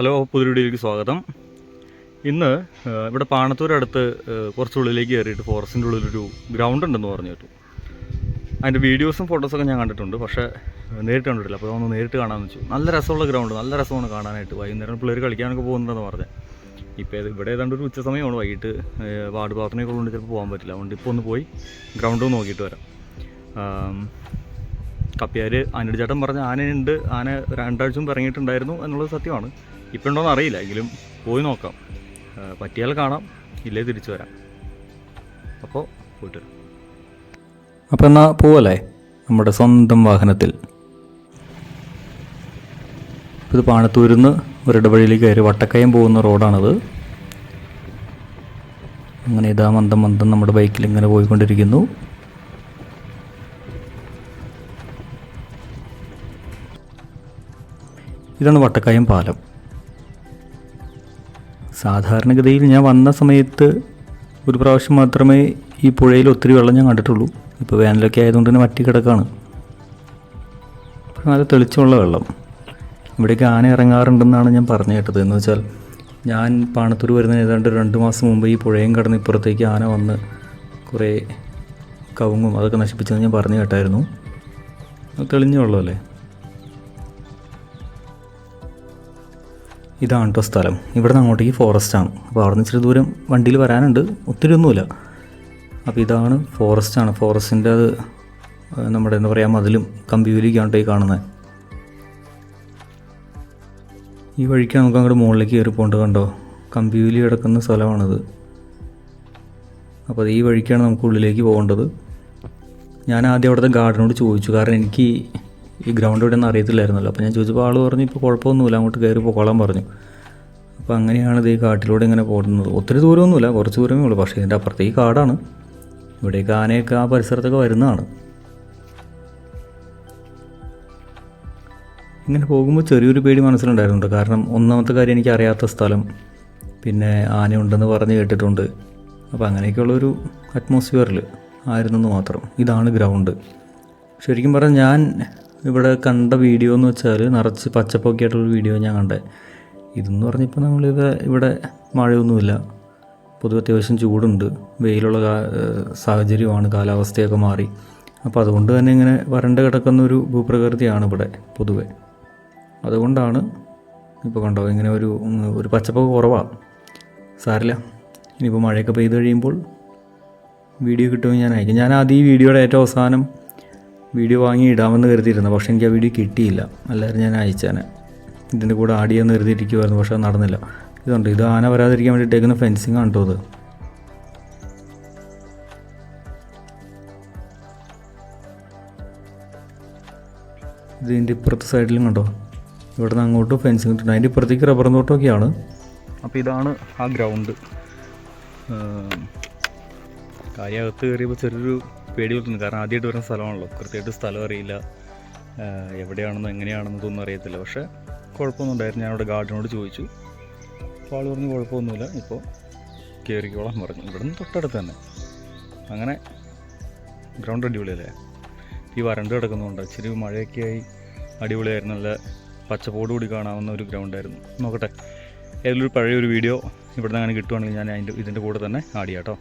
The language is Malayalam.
ഹലോ പുതുരുടിയിലേക്ക് സ്വാഗതം. ഇന്ന് ഇവിടെ പാണത്തൂരടുത്ത് കുറച്ചുള്ളിലേക്ക് കയറിയിട്ട് ഫോറസ്റ്റിന്റെ ഉള്ളിലൊരു ഗ്രൗണ്ട് ഉണ്ടെന്ന് പറഞ്ഞു കേട്ടു. അതിന്റെ വീഡിയോസും ഫോട്ടോസൊക്കെ ഞാൻ കണ്ടിട്ടുണ്ട് പക്ഷേ നേരിട്ട് കണ്ടിട്ടില്ല. അപ്പോൾ ഒന്ന് നേരിട്ട് കാണാമെന്ന് വെച്ചു. നല്ല രസമുള്ള ഗ്രൗണ്ട് നല്ല രസമാണ് കാണാനായിട്ട്. വൈകുന്നേരം പിള്ളേർ കളിക്കാനൊക്കെ പോകുന്നുണ്ടെന്ന് പറഞ്ഞത് ഇപ്പോൾ ഇത് ഇവിടെ ഏതാണ്ട് ഒരു ഉച്ച സമയമാണ്. വൈകിട്ട് വാർഡ് പ്രാർത്ഥനയൊക്കെ ഉള്ളതുകൊണ്ട് ചിലപ്പോൾ പോകാൻ പറ്റില്ല. അതുകൊണ്ട് ഇപ്പോൾ ഒന്ന് പോയി ഗ്രൗണ്ട് നോക്കിയിട്ട് വരാം. കപ്പിയാർ ആനയുടെ ചേട്ടൻ പറഞ്ഞ ആനയുണ്ട്. ആന രണ്ടാഴ്ച മുമ്പ് ഇറങ്ങിയിട്ടുണ്ടായിരുന്നു എന്നുള്ളത് സത്യമാണ്. ഇപ്പം ഉണ്ടോയെന്ന് അറിയില്ല എങ്കിലും പോയി നോക്കാം. പറ്റിയാൽ കാണാം ഇല്ലേ തിരിച്ചു വരാം. അപ്പോൾ പോയിട്ട് വരാം. അപ്പം എന്നാൽ പോവല്ലേ? നമ്മുടെ സ്വന്തം വാഹനത്തിൽ. ഇത് പാണത്തൂരിൽ നിന്ന് ഒരിടവഴിയിലേക്ക് കയറി വട്ടക്കയം പോകുന്ന റോഡാണത്. അങ്ങനെ ഇതാ മന്ദം മന്ദം നമ്മുടെ ബൈക്കിൽ ഇങ്ങനെ പോയിക്കൊണ്ടിരിക്കുന്നു. ഇതാണ് വട്ടക്കയം പാലം. സാധാരണഗതിയിൽ ഞാൻ വന്ന സമയത്ത് ഒരു പ്രാവശ്യം മാത്രമേ ഈ പുഴയിൽ ഒത്തിരി വെള്ളം ഞാൻ കണ്ടിട്ടുള്ളൂ. ഇപ്പോൾ വേനലൊക്കെ ആയതുകൊണ്ട് തന്നെ വറ്റി കിടക്കാണ്. നല്ല തെളിച്ചമുള്ള വെള്ളം. ഇവിടേക്ക് ആന ഇറങ്ങാറുണ്ടെന്നാണ് ഞാൻ പറഞ്ഞു കേട്ടത്. എന്ന് വെച്ചാൽ ഞാൻ പാണത്തൂർ വരുന്ന ഏതാണ്ട് രണ്ട് മാസം മുമ്പ് ഈ പുഴയും കടന്ന് ഇപ്പുറത്തേക്ക് ആന വന്ന് കുറേ കവുങ്ങും അതൊക്കെ നശിപ്പിച്ചെന്ന് ഞാൻ പറഞ്ഞു കേട്ടായിരുന്നു. തെളിഞ്ഞ വെള്ളമല്ലേ? ഇതാണ് കേട്ടോ സ്ഥലം. ഇവിടെ നിന്ന് അങ്ങോട്ടേക്ക് ഫോറസ്റ്റാണ് അപ്പോൾ അവിടെ നിന്ന് ഇച്ചിരി ദൂരം വണ്ടിയിൽ വരാനുണ്ട്. ഒത്തിരി ഒന്നുമില്ല. അപ്പോൾ ഇതാണ് ഫോറസ്റ്റാണ് ഫോറസ്റ്റിന്റെ അത് നമ്മുടെ എന്താ പറയുക മതിലും കമ്പിവേലിക്കാണ് ഈ കാണുന്നത്. ഈ വഴിക്ക് നമുക്ക് അങ്ങോട്ട് മുകളിലേക്ക് കയറി പോകേണ്ടത് കണ്ടോ? കമ്പിവേലി കിടക്കുന്ന സ്ഥലമാണിത്. അപ്പോൾ അത് ഈ വഴിക്കാണ് നമുക്ക് ഉള്ളിലേക്ക് പോകേണ്ടത്. ഞാൻ ആദ്യം അവിടുത്തെ ഗാർഡനോട് ചോദിച്ചു. കാരണം എനിക്ക് ഈ ഗ്രൗണ്ട് ഇവിടെ ഒന്നും അറിയത്തില്ലായിരുന്നല്ലോ. അപ്പോൾ ഞാൻ ചോദിച്ചപ്പോൾ ആൾ പറഞ്ഞു ഇപ്പോൾ കുഴപ്പമൊന്നുമില്ല അങ്ങോട്ട് കയറി പോകോളാൻ പറഞ്ഞു. അപ്പോൾ അങ്ങനെയാണ് ഇത് ഈ കാട്ടിലൂടെ ഇങ്ങനെ പോകുന്നത്. ഒത്തിരി ദൂരമൊന്നുമില്ല കുറച്ച് ദൂരമേ ഉള്ളൂ. പക്ഷേ ഇതിന്റെ അപ്പുറത്തെ ഈ കാടാണ്. ഇവിടേക്ക് ആനയൊക്കെ ആ പരിസരത്തൊക്കെ വരുന്നതാണ്. ഇങ്ങനെ പോകുമ്പോൾ ചെറിയൊരു പേടി മനസ്സിലുണ്ടായിരുന്നുണ്ട്. കാരണം ഒന്നാമത്തെ കാര്യം എനിക്ക് അറിയാത്ത സ്ഥലം പിന്നെ ആനയുണ്ടെന്ന് പറഞ്ഞ് കേട്ടിട്ടുണ്ട്. അപ്പോൾ അങ്ങനെയൊക്കെയുള്ളൊരു അറ്റ്മോസ്ഫിയറിൽ ആയിരുന്നെന്ന് മാത്രം. ഇതാണ് ഗ്രൗണ്ട് ശരിക്കും പറഞ്ഞാൽ ഞാൻ ഇവിടെ കണ്ട വീഡിയോ എന്ന് വെച്ചാൽ നിറച്ച് പച്ചപ്പൊക്കെ ആയിട്ടുള്ള വീഡിയോ ഞാൻ കണ്ടേ. ഇതെന്ന് പറഞ്ഞപ്പോൾ നമ്മൾ ഇവിടെ മഴയൊന്നുമില്ല. പൊതുവെ അത്യാവശ്യം ചൂടുണ്ട്. വെയിലുള്ള സാഹചര്യമാണ് കാലാവസ്ഥയൊക്കെ മാറി. അപ്പോൾ അതുകൊണ്ട് തന്നെ ഇങ്ങനെ വരണ്ട കിടക്കുന്ന ഒരു ഭൂപ്രകൃതിയാണ് ഇവിടെ പൊതുവെ. അതുകൊണ്ടാണ് ഇപ്പോൾ കണ്ടോ ഇങ്ങനെ ഒരു ഒരു പച്ചപ്പൊക്കെ കുറവാണ് സാരില്ല ഇനിയിപ്പോൾ മഴയൊക്കെ പെയ്ത് കഴിയുമ്പോൾ വീഡിയോ കിട്ടുമെന്ന് ഞാൻ അയക്കും ഞാൻ ആദ്യം ഈ വീഡിയോയുടെ ഏറ്റവും അവസാനം വീഡിയോ വാങ്ങി ഇടാമെന്ന് കരുതിയിരുന്നു. പക്ഷേ എനിക്ക് ആ വീഡിയോ കിട്ടിയില്ല. അല്ലായിരുന്നു ഞാൻ അയച്ചേനെ. ഇതിന്റെ കൂടെ ആഡ് ചെയ്യാമെന്ന് കരുതിയിരിക്കുമായിരുന്നു പക്ഷേ അത് നടന്നില്ല. ഇതുണ്ട്. ഇത് ആന വരാതിരിക്കാൻ വേണ്ടി ഇട്ടേക്കുന്ന ഫെൻസിങ് ആണ് കേട്ടോ ഇത് ഇതിന്റെ ഇപ്പുറത്തെ സൈഡിലും കണ്ടോ? ഇവിടെ നിന്ന് അങ്ങോട്ട് ഫെൻസിങ് ഇട്ടുണ്ട് അതിന്റെ ഇപ്പുറത്തേക്ക് റബ്ബർ തോട്ടമൊക്കെയാണ്. അപ്പോൾ ഇതാണ് ആ ഗ്രൗണ്ട് കാര്യകത്ത് കയറിയപ്പോൾ ചെറിയൊരു പേടി തോന്നുന്നു കാരണം ആദ്യമായിട്ട് വരുന്ന സ്ഥലമാണല്ലോ. കൃത്യമായിട്ട് സ്ഥലം അറിയില്ല. എവിടെയാണെന്നോ എങ്ങനെയാണെന്നോ ഒന്നും അറിയത്തില്ല. പക്ഷേ കുഴപ്പമൊന്നും ഉണ്ടായിരുന്നു ഞാനവിടെ ഗാർഡിനോട് ചോദിച്ചു. അപ്പോൾ ആൾ പറഞ്ഞു കുഴപ്പമൊന്നുമില്ല. ഇപ്പോൾ കയറിക്കോളാൻ പറഞ്ഞു. ഇവിടെ നിന്ന് തൊട്ടടുത്ത് തന്നെ. അങ്ങനെ ഗ്രൗണ്ട് അടിപൊളിയല്ലേ? ഈ വരണ്ട് കിടക്കുന്നുണ്ട് ഇച്ചിരി മഴയൊക്കെ ആയി അടിപൊളിയായിരുന്നു. നല്ല പച്ചപ്പോട് കൂടി കാണാവുന്ന ഒരു ഗ്രൗണ്ടായിരുന്നു നോക്കട്ടെ. ഏതൊരു പഴയ ഒരു വീഡിയോ ഇവിടെ നിന്ന് അങ്ങനെ കിട്ടുവാണെങ്കിൽ ഞാൻ അതിന്റെ ഇതിന്റെ കൂടെ തന്നെ ആടിയാട്ടോ